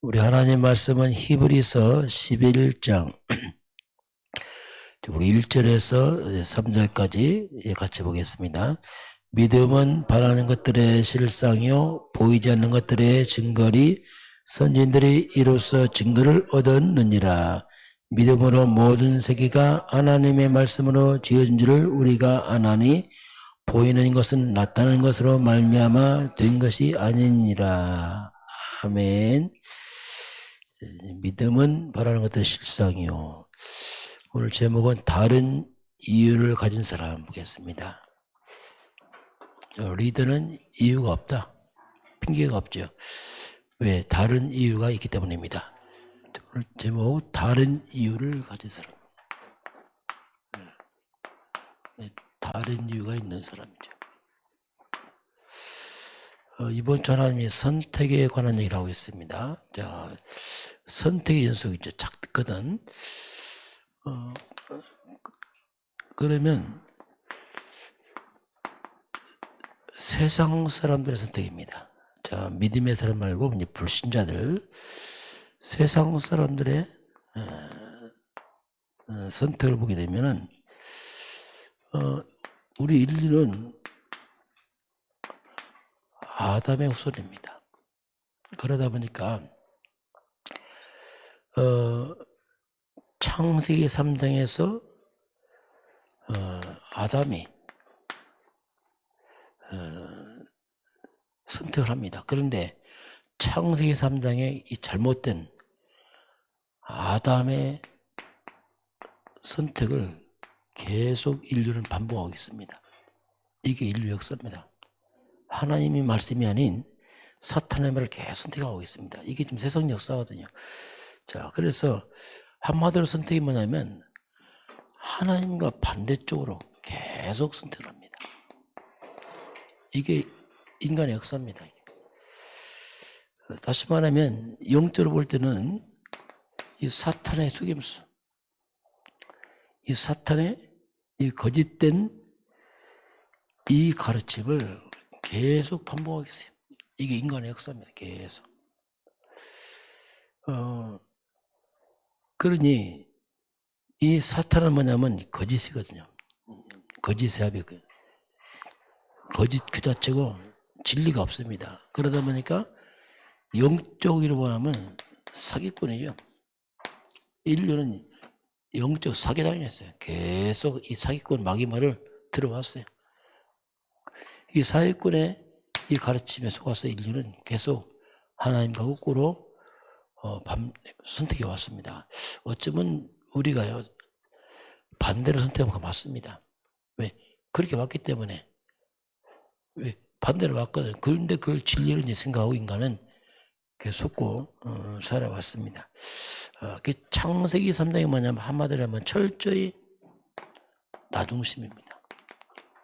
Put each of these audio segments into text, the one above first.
우리 하나님 말씀은 히브리서 11장 우리 1절에서 3절까지 같이 보겠습니다. 믿음은 바라는 것들의 실상이요 보이지 않는 것들의 증거리 선진들이 이로써 증거를 얻었느니라. 믿음으로 모든 세계가 하나님의 말씀으로 지어진 줄을 우리가 아나니 보이는 것은 나타나는 것으로 말미암아 된 것이 아니니라. 아멘. 믿음은 바라는 것들의 실상이요. 오늘 제목은 다른 이유를 가진 사람 보겠습니다. 어, 리더는 이유가 없다. 핑계가 없죠. 왜? 다른 이유가 있기 때문입니다. 오늘 제목 다른 이유를 가진 사람. 네, 다른 이유가 있는 사람이죠. 어, 이번 주 하나님이 선택에 관한 얘기를 하고 있습니다. 자, 선택의 연속이죠. 작거든. 어, 그러면 세상 사람들의 선택입니다. 자, 믿음의 사람 말고 이제 불신자들 세상 사람들의 어, 어, 선택을 보게 되면은 어, 우리 인류는 아담의 후손입니다. 그러다 보니까 어, 창세기 3장에서 어, 아담이 어, 선택을 합니다. 그런데 창세기 3장의 이 잘못된 아담의 선택을 계속 인류는 반복하고 있습니다. 이게 인류 역사입니다. 하나님이 말씀이 아닌 사탄의 말을 계속 선택하고 있습니다. 이게 좀 세상 역사거든요. 자, 그래서 한마디로 선택이 뭐냐면 하나님과 반대쪽으로 계속 선택을 합니다. 이게 인간의 역사입니다. 다시 말하면 영적으로 볼 때는 이 사탄의 속임수, 이 사탄의 이 거짓된 이 가르침을 계속 반복하고 있어요. 이게 인간의 역사입니다. 계속. 어, 그러니 이 사탄은 뭐냐면 거짓이거든요. 거짓의 합이 그 거짓 그 자체고 진리가 없습니다. 그러다 보니까 영적으로 보면 사기꾼이죠. 인류는 영적 사기당했어요. 계속 이 사기꾼 마귀말을 들어왔어요. 이 사기꾼의 이 가르침에 속아서 인류는 계속 하나님과 거꾸로 어, 밤, 선택해 왔습니다. 어쩌면 우리가요, 반대로 선택한 거 맞습니다. 왜? 그렇게 왔기 때문에. 왜? 반대로 왔거든. 그런데 그걸 진리로 생각하고 인간은 계속 고 어, 살아왔습니다. 어, 그 창세기 3장이 뭐냐면 한마디로 하면 철저히 나중심입니다.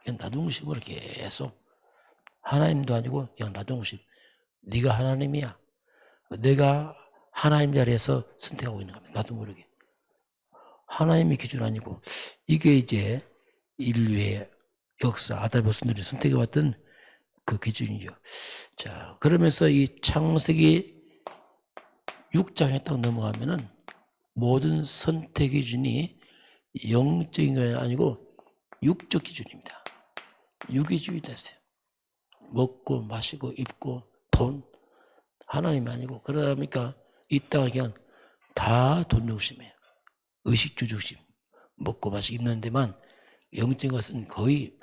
그냥 나중심으로 계속 하나님도 아니고 그냥 나중심. 네가 하나님이야. 내가 하나님 자리에서 선택하고 있는 겁니다. 나도 모르게. 하나님의 기준 아니고 이게 이제 인류의 역사 아담의 후손들이 선택해왔던 그 기준이죠. 자 그러면서 이 창세기 6장에 딱 넘어가면은 모든 선택 기준이 영적인 게 아니고 육적 기준입니다. 유기주의 됐어요. 먹고 마시고 입고 돈 하나님이 아니고 그러다 보니까 이 땅은 그냥 다돈 욕심이에요. 의식주 중심. 먹고 마시고 입는 데만 영적인 것은 거의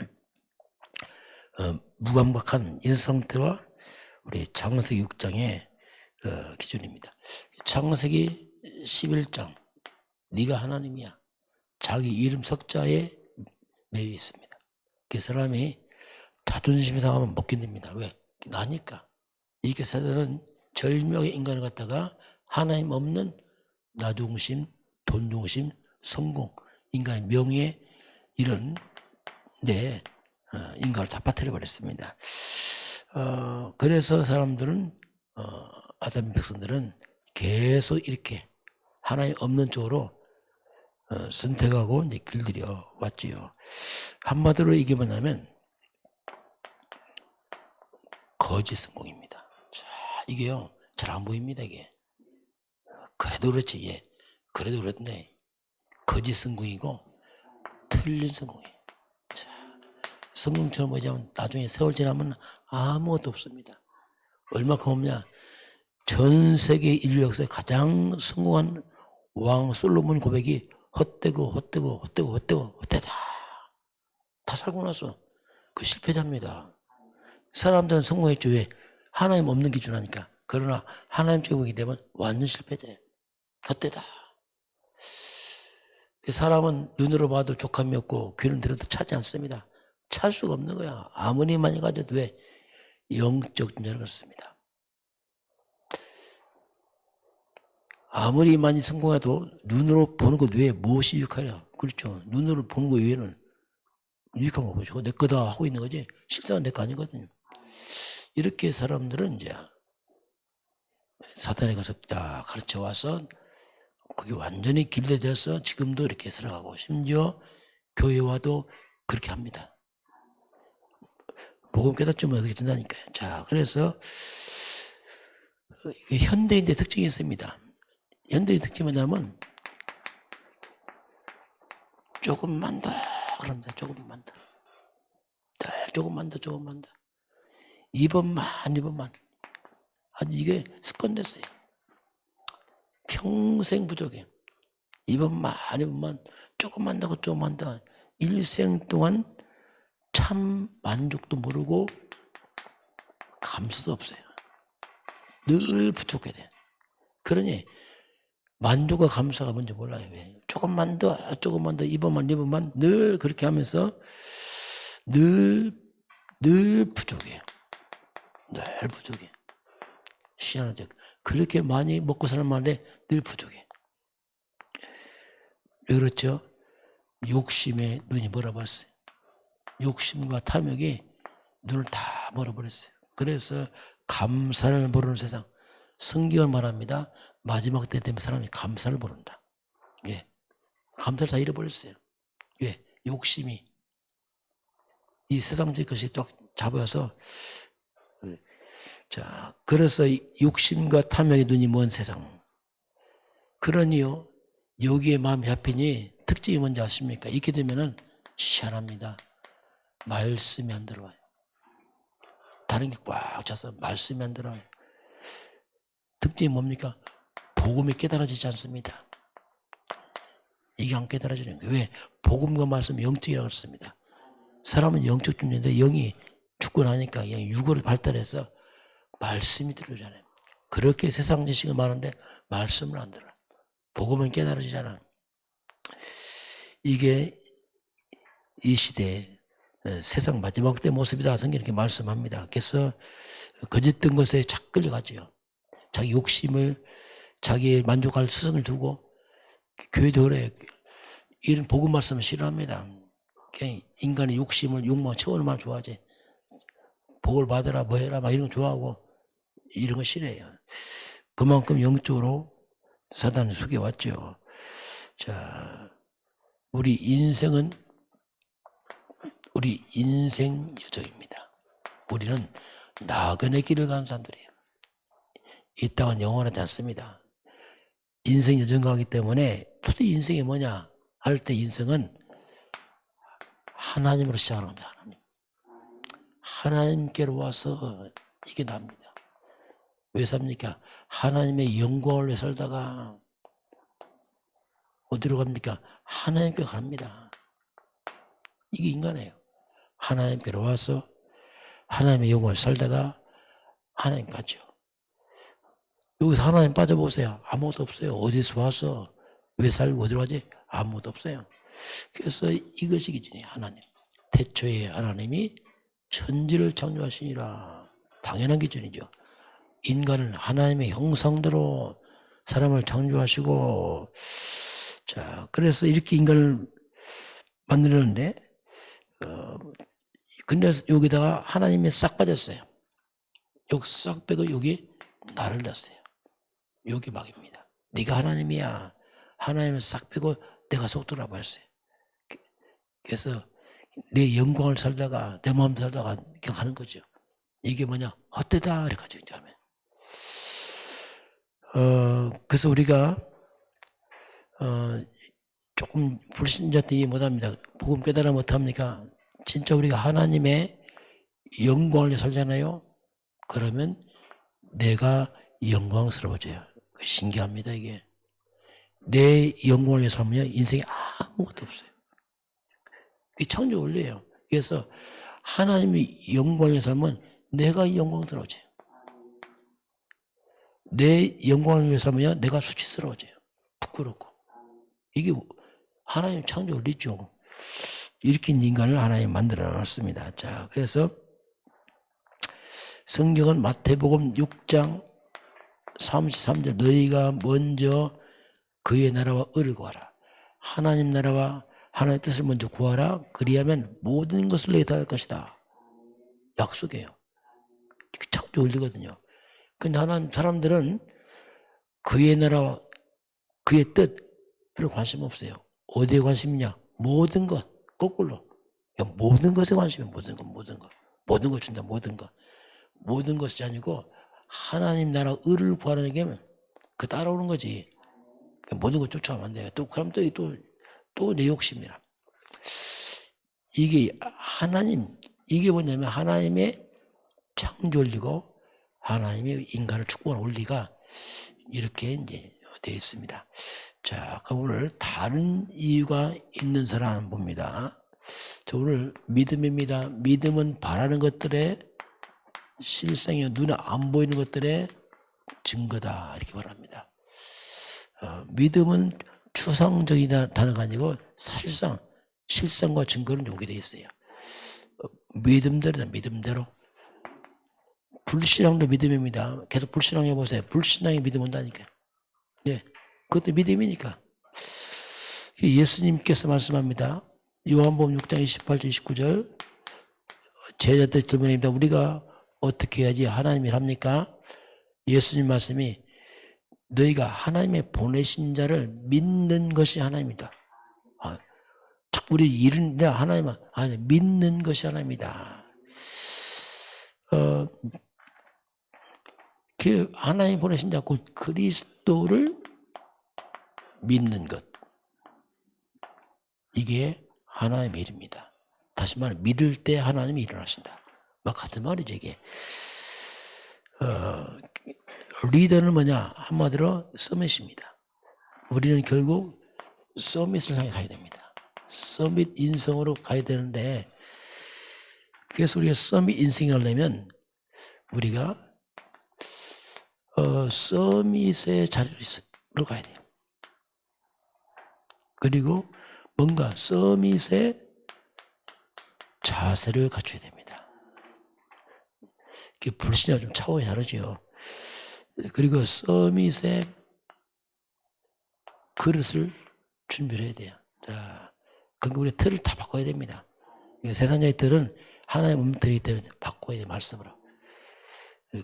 어, 무감각한 이 상태와 우리 창세기 6장의 어, 기준입니다. 창세기 11장 네가 하나님이야. 자기 이름 석자에 매여 있습니다. 그 사람이 자존심이 상하면 못 견딥니다. 왜? 나니까. 이게 세상은 절명의 인간을 갖다가 하나님 없는 나중심, 돈중심, 성공, 인간의 명예 이런 내 어, 인간을 다 빠뜨려 버렸습니다. 어, 그래서 사람들은 어, 아담 백성들은 계속 이렇게 하나님 없는 쪽으로 어, 선택하고 이제 길들여 왔지요. 한마디로 이게 뭐냐면 거짓 성공입니다. 자, 이게요 잘 안 보입니다 이게 그래도 그렇지, 예. 그래도 그렇네. 거짓 성공이고, 틀린 성공이에요. 자, 성공처럼 뭐냐면, 나중에 세월 지나면 아무것도 없습니다. 얼마큼 없냐? 전 세계 인류 역사에 가장 성공한 왕 솔로몬 고백이 헛되고, 헛되고, 헛되고, 헛되고, 헛되다. 다 살고 나서 그 실패자입니다. 사람들은 성공했죠. 왜? 하나님 없는 기준 하니까. 그러나 하나님 제공이 되면 완전 실패자예요. 헛되다. 사람은 눈으로 봐도 족함이 없고 귀는 들어도 차지 않습니다. 찰 수가 없는 거야. 아무리 많이 가져도 왜? 영적 존재를 그렇습니다. 아무리 많이 성공해도 눈으로 보는 것 외에 무엇이 유익하냐? 그렇죠. 눈으로 보는 것 외에는 유익한 거 보죠. 내 거다 하고 있는 거지. 실상은 내 거 아니거든요. 이렇게 사람들은 이제 사단에 가서 딱 가르쳐 와서 그게 완전히 길러져서 지금도 이렇게 살아가고 심지어 교회와도 그렇게 합니다. 복음 깨닫지면 그렇게 된다니까요. 자, 그래서 현대인의 특징이 있습니다. 현대인 특징이 뭐냐면 조금만 더 그럽니다. 조금만 더. 네, 조금만 더, 조금만 더. 이번만, 이번만. 아주 이게 습관 됐어요. 평생 부족해. 이번만, 이번만, 조금만 더, 조금만 더. 일생 동안 참 만족도 모르고 감수도 없어요. 늘 부족해 돼. 그러니 만족과 감사가 뭔지 몰라요. 왜? 조금만 더, 조금만 더, 이번만, 이번만 늘 그렇게 하면서 늘, 늘 부족해요. 늘 부족해. 희한하죠. 그렇게 많이 먹고 사는 말에 늘 부족해. 왜 그렇죠? 욕심에 눈이 멀어버렸어요. 욕심과 탐욕이 눈을 다 멀어버렸어요. 그래서 감사를 모르는 세상. 성경을 말합니다. 마지막 때 되면 사람이 감사를 모른다. 예. 감사를 다 잃어버렸어요. 왜? 욕심이. 이 세상적 것이 쫙 잡아서 자, 그래서 이 욕심과 탐욕의 눈이 먼 세상. 그러니요, 여기에 마음이 잡히니 특징이 뭔지 아십니까? 이렇게 되면은 희한합니다. 말씀이 안 들어와요. 다른 게 꽉 차서 말씀이 안 들어와요. 특징이 뭡니까? 복음이 깨달아지지 않습니다. 이게 안 깨달아지는 거예요. 왜? 복음과 말씀이 영적이라고 했습니다. 사람은 영적 존재인데 영이 죽고 나니까 그냥 육으로 발달해서 말씀이 들어오잖아요. 그렇게 세상 지식은 많은데 말씀을 안 들어. 복음은 깨달아지잖아. 이게 이 시대의 세상 마지막 때 모습이다. 성경 이렇게 말씀합니다. 그래서 거짓된 것에 착 끌려가죠. 자기 욕심을 자기의 만족할 스승을 두고 그래. 이런 복음 말씀을 싫어합니다. 그냥 인간의 욕심을 욕망 채우는 좋아하지. 복을 받으라 뭐 해라 막 이런 거 좋아하고 이런 거 싫어해요. 그만큼 영적으로 사단을 속여왔죠. 자, 우리 인생은 우리 인생 여정입니다. 우리는 나그네 길을 가는 사람들이에요. 이 땅은 영원하지 않습니다. 인생 여정 가기 때문에 도대체 인생이 뭐냐 할 때 인생은 하나님으로 시작하는 겁니다. 하나님. 하나님께로 와서 이게 납니다. 왜 삽니까? 하나님의 영광을 위해 살다가 어디로 갑니까? 하나님께 갑니다. 이게 인간이에요. 하나님께로 와서 하나님의 영광을 살다가 하나님 가죠. 여기서 하나님 빠져보세요. 아무것도 없어요. 어디서 와서 왜 살고 어디로 가지? 아무것도 없어요. 그래서 이것이 기준이에요. 하나님. 태초에 하나님이 천지를 창조하시니라. 당연한 기준이죠. 인간은 하나님의 형상대로 사람을 창조하시고, 자, 그래서 이렇게 인간을 만들었는데, 어, 근데 여기다가 하나님이 싹 빠졌어요. 여기 싹 빼고 여기 나를 넣었어요. 여기 막입니다. 네가 하나님이야. 하나님을 싹 빼고 내가 속 들어버렸어요. 그래서 내 영광을 살다가 내 마음 살다가 그냥 가는 거죠. 이게 뭐냐? 헛되다 이렇게 가죠. 이제 하면. 어, 그래서 우리가 어, 조금 불신자 때 이해 못합니다. 복음 깨달아 못합니까? 진짜 우리가 하나님의 영광을 살잖아요. 그러면 내가 영광스러워져요. 그 신기합니다 이게. 내 위해 살면 인생에 아무것도 없어요. 그게 창조 원리예요. 그래서 하나님이 위해 살면 내가 영광스러워져요. 내 영광을 위해 살면 내가 수치스러워져요. 부끄럽고. 이게 하나님 창조 원리죠. 이렇게 인간을 하나님 만들어 놨습니다. 자, 그래서 성경은 마태복음 6장 33절 너희가 먼저 그의 나라와 의를 구하라. 하나님 나라와 하나님의 뜻을 먼저 구하라. 그리하면 모든 것을 너희 다할 것이다. 약속이에요. 창조 원리거든요. 근데 하나님 사람들은 그의 나라와 그의 뜻 별로 관심 없어요. 어디에 관심이냐? 모든 것 거꾸로 모든 것에 관심이 모든 것 모든 것 모든 것 준다 모든 것 모든 것이 아니고 하나님 나라 의를 구하는 게그 따라오는 거지. 그 모든 것 쫓아가면 안 돼요. 또 그럼 또 또 또 내 욕심이라. 이게 하나님 이게 뭐냐면 하나님의 창조리고 하나님의 인간을 축복하는 원리가 이렇게 이제 되어 있습니다. 자, 그럼 오늘 다른 이유가 있는 사람 봅니다. 자, 오늘 믿음입니다. 믿음은 바라는 것들의 실상이요. 눈에 안 보이는 것들의 증거다. 이렇게 말합니다. 어, 믿음은 추상적인 단어가 아니고 사실상 실상과 증거는 요게 되어 있어요. 어, 믿음대로다, 믿음대로. 불신앙도 믿음입니다. 계속 불신앙해 보세요. 불신앙이 믿음 온다니까. 예. 그것도 믿음이니까. 예수님께서 말씀합니다. 요한복음 6장 28절 29절 제자들 질문입니다. 우리가 어떻게 해야지 하나님을 합니까? 예수님 말씀이 너희가 하나님의 보내신 자를 믿는 것이 하나입니다. 아, 우리 일은 하나님 아니 믿는 것이 하나입니다. 어, 그 하나님 보내신 자 곧 그리스도를 믿는 것. 이게 하나님의 일입니다. 다시 말해 믿을 때 하나님이 일어나신다. 막 같은 말이죠 이게. 어, 리더는 뭐냐 한마디로 서밋입니다. 우리는 결국 서밋을 향해 가야 됩니다. 서밋 인성으로 가야 되는데 그래서 우리가 서밋 인생이 하려면 우리가 어, 서밋의 자리로 가야 돼요. 그리고 뭔가 서밋의 자세를 갖춰야 됩니다. 그 불신과 좀 차원이 다르죠. 그리고 서밋의 그릇을 준비를 해야 돼요. 자, 그러니까 우리 틀을 다 바꿔야 됩니다. 세상의 틀은 하나의 몸들이기 때문에 바꿔야 돼요, 말씀으로.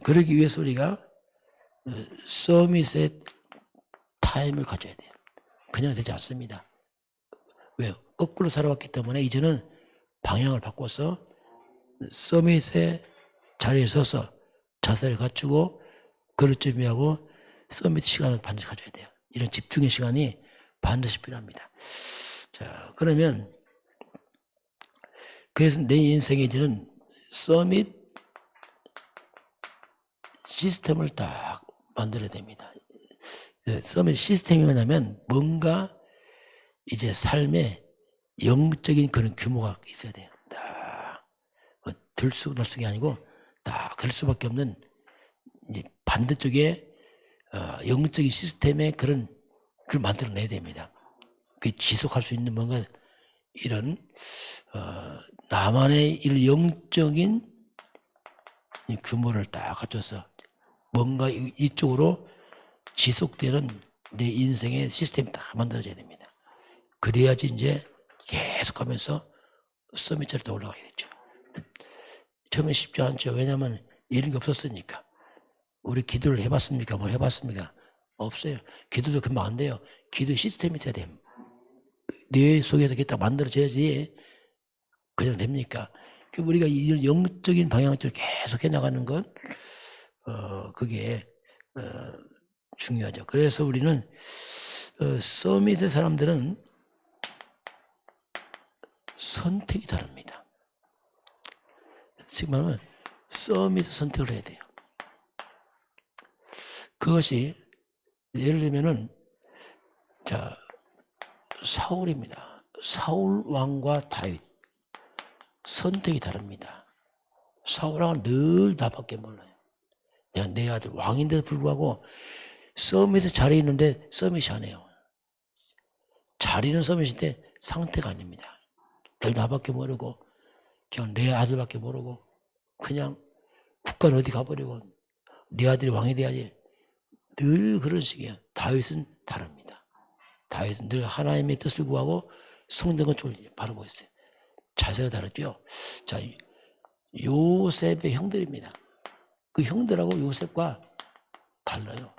그러기 위해서 우리가 서밋의 타임을 가져야 돼요. 그냥 되지 않습니다. 왜요? 거꾸로 살아왔기 때문에 이제는 방향을 바꿔서 서밋의 자리에 서서 자세를 갖추고 그릇 준비하고 서밋 시간을 반드시 가져야 돼요. 이런 집중의 시간이 반드시 필요합니다. 자, 그러면 그래서 내 인생에 이제는 서밋 시스템을 딱 만들어야 됩니다. 서밋 시스템이 뭐냐면 뭔가 이제 삶에 영적인 그런 규모가 있어야 돼요. 딱뭐 들쑥날쑥이 아니고 딱 그럴 수밖에 없는 이제 반대쪽에 어, 영적인 시스템의 그런 그걸 만들어내야 됩니다. 그 지속할 수 있는 뭔가 이런 어, 나만의 이런 영적인 규모를 딱 갖춰서 뭔가 이쪽으로 지속되는 내 인생의 시스템이 다 만들어져야 됩니다. 그래야지 이제 계속 하면서 서밋자리 더 올라가야겠죠. 처음에 쉽지 않죠. 왜냐하면 이런 게 없었으니까. 우리 기도를 해봤습니까? 뭘 해봤습니까? 없어요. 기도도 금방 안 돼요. 기도 시스템이 있어야 돼요. 뇌 속에서 이렇게 딱 만들어져야지 그냥 됩니까? 그 우리가 이런 영적인 방향을 계속 해나가는 건, 어, 그게, 어, 중요하죠. 그래서 우리는 어, 서밋의 사람들은 선택이 다릅니다. 지금 말하면 서밋의 선택을 해야 돼요. 그것이 예를 들면은 자 사울입니다. 사울 왕과 다윗 선택이 다릅니다. 사울 왕은 늘 나밖에 몰라요. 내가 내 아들 왕인데도 불구하고 서밋에 자리에 있는데 안 해요. 자리는 서밋인데 상태가 아닙니다. 늘 나밖에 모르고 그냥 내 아들밖에 모르고 그냥 국가는 어디 가버리고 내 아들이 왕이 돼야지 늘 그런 식이에요. 다윗은 다릅니다. 다윗은 늘 하나님의 뜻을 구하고 성경을 좀 바라보고 있어요. 자세가 다르죠. 자, 요셉의 형들입니다. 그 형들하고 요셉과 달라요.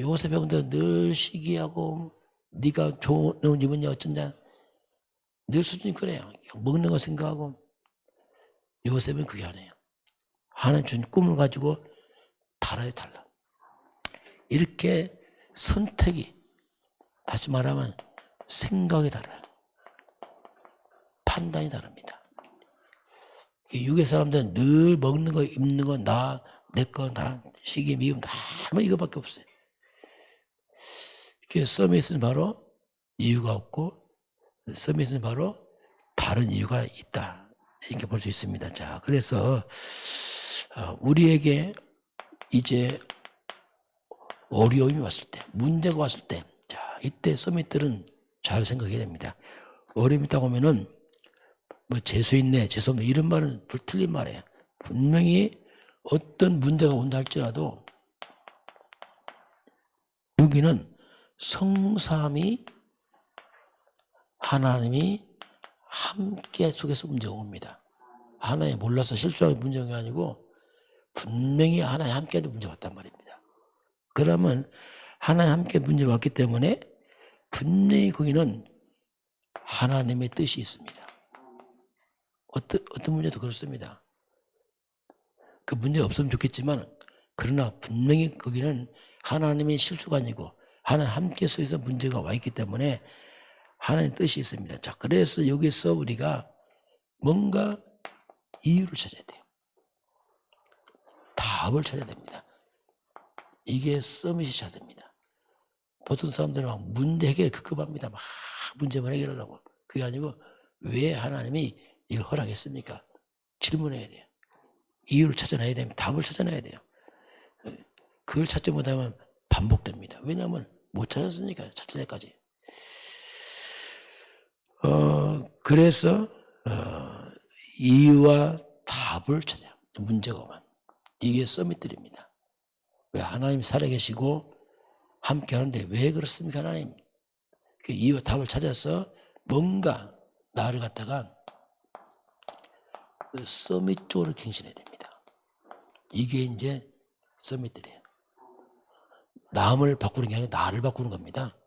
요셉 형들은 늘 시기하고 네가 좋은 옷 입었냐 어쩌냐 늘 수준이 그래요. 먹는 거 생각하고 요셉은 그게 아니에요. 하나님 준 꿈을 가지고 달아요 달라. 이렇게 선택이 다시 말하면 생각이 달라요. 판단이 다릅니다. 육의 사람들은 늘 먹는 거, 입는 거, 나, 내 거, 나, 시기, 미움, 다, 뭐 이거밖에 없어요. 그 서밋은 바로 이유가 없고, 서밋은 바로 다른 이유가 있다. 이렇게 볼 수 있습니다. 자, 그래서, 어, 우리에게 이제 어려움이 왔을 때, 문제가 왔을 때, 자, 이때 서밋들은 잘 생각해야 됩니다. 어려움이 있다고 하면은, 뭐 재수 있네, 재수 없네 이런 말은 불틀린 말이에요. 분명히 어떤 문제가 온다 할지라도 여기는 성삼이 하나님이 함께 속에서 문제가 옵니다. 하나님 몰라서 실수하는 문제가 아니고 분명히 하나님 함께도 문제가 왔단 말입니다. 그러면 하나님 함께 문제가 왔기 때문에 분명히 거기는 하나님의 뜻이 있습니다. 어떤, 어떤 문제도 그렇습니다. 그 문제 없으면 좋겠지만, 그러나 분명히 거기는 하나님의 실수가 아니고, 하나님 함께 서서 문제가 와 있기 때문에, 하나님 뜻이 있습니다. 자, 그래서 여기서 우리가 뭔가 이유를 찾아야 돼요. 답을 찾아야 됩니다. 이게 서밋이 찾습니다. 보통 사람들은 막 문제 해결에 급급합니다. 막 문제만 해결하려고. 그게 아니고, 왜 하나님이 이걸 허락했습니까? 질문해야 돼요. 이유를 찾아내야 됩니다. 답을 찾아내야 돼요. 그걸 찾지 못하면 반복됩니다. 왜냐하면 못 찾았으니까 찾을 때까지. 어, 그래서 어, 이유와 답을 찾아요. 문제가 오면. 이게 서밋들입니다. 왜 하나님 살아계시고 함께 하는데 왜 그렇습니까 하나님? 그 이유와 답을 찾아서 뭔가 나를 갖다가 그 서밋 쪽으로 갱신해야 됩니다. 이게 이제 서밋들이에요. 남을 바꾸는 게 아니라 나를 바꾸는 겁니다.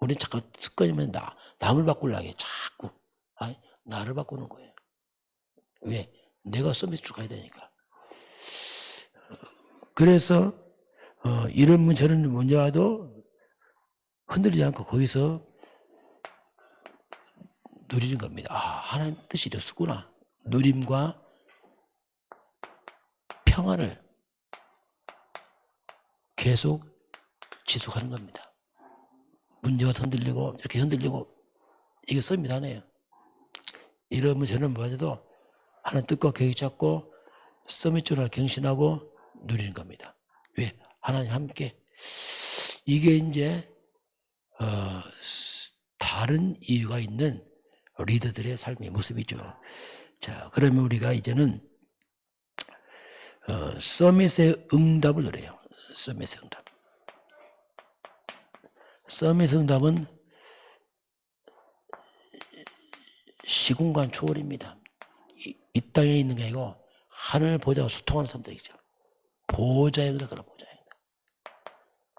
우리는 잠깐 습관이면 나, 남을 바꾸려고 해. 자꾸. 아니, 나를 바꾸는 거예요. 왜? 내가 쪽 가야 되니까. 그래서, 어, 이런 문, 저런 문제와도 흔들리지 않고 거기서 누리는 겁니다. 아, 하나님 뜻이 이랬구나. 누림과 평화를 계속 지속하는 겁니다. 문제가 흔들리고 이렇게 흔들리고 이게 썸이 다네요. 이러면 저는 뭐해도 하나 뜻과 계획 잡고 쪽으로 갱신하고 누리는 겁니다. 왜? 하나님 함께 이게 이제 어, 다른 이유가 있는 리더들의 삶의 모습이죠. 자, 그러면 우리가 이제는 어, 서밋의 응답을 노래요. 서밋의 응답. 서밋의 응답은 시공간 초월입니다. 이, 이 땅에 있는 게 아니고 하늘 보좌와 소통하는 사람들이죠. 보좌의 응답, 그런 보좌의 응답.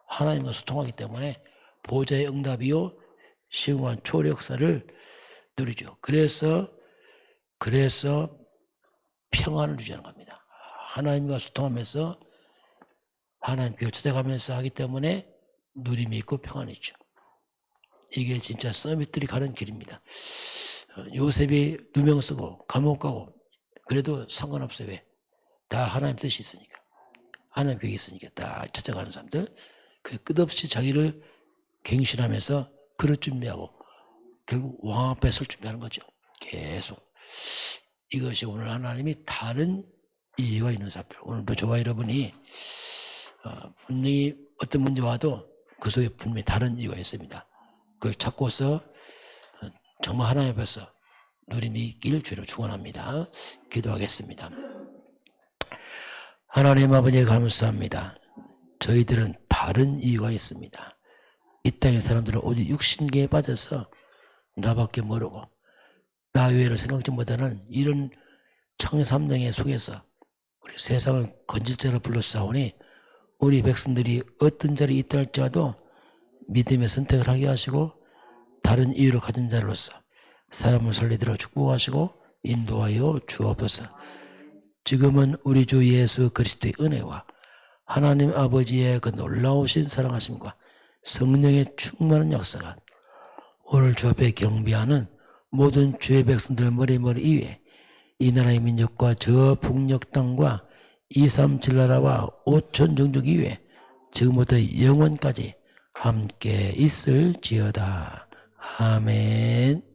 하나님과 소통하기 때문에 보좌의 응답이요 시공간 초월 역사를 누리죠. 그래서 그래서 평안을 유지하는 겁니다. 하나님과 소통하면서 하나님 교회 찾아가면서 하기 때문에 누림이 있고 평안이 있죠. 이게 진짜 서밋들이 가는 길입니다. 어, 요셉이 누명 쓰고 감옥 가고 그래도 상관없어요. 왜? 다 하나님 뜻이 있으니까. 하나님 계획이 있으니까 다 찾아가는 사람들 그 끝없이 자기를 갱신하면서 그릇 준비하고 결국 왕 앞에 설 준비하는 거죠. 계속. 이것이 오늘 하나님이 다른 이유가 있는 사람들. 오늘도 저와 여러분이 어, 분명히 어떤 문제 와도 그 속에 분명히 다른 이유가 있습니다. 그걸 찾고서 어, 정말 하나님 앞에서 누림이 있길 주로 축원합니다. 기도하겠습니다. 하나님 아버지 감사합니다. 저희들은 다른 이유가 있습니다. 이 땅의 사람들은 오직 육신계에 빠져서 나밖에 모르고 나 외에를 생각지 못하는 이런 청삼정의 속에서 우리 세상을 건질자로 불러싸오니 우리 백성들이 어떤 자리에 있다 할지라도 믿음의 선택을 하게 하시고 다른 이유를 가진 자로서 사람을 살리도록 축복하시고 인도하여 주옵소서. 지금은 우리 주 예수 그리스도의 은혜와 하나님 아버지의 그 놀라우신 사랑하심과 성령의 충만한 역사가 오늘 주 앞에 경비하는 모든 주의 백성들 머리머리 이외에 이 나라의 민족과 저 북녘 땅과 이삼칠나라와 오천 종족 이외에 지금부터 영원까지 함께 있을지어다. 아멘.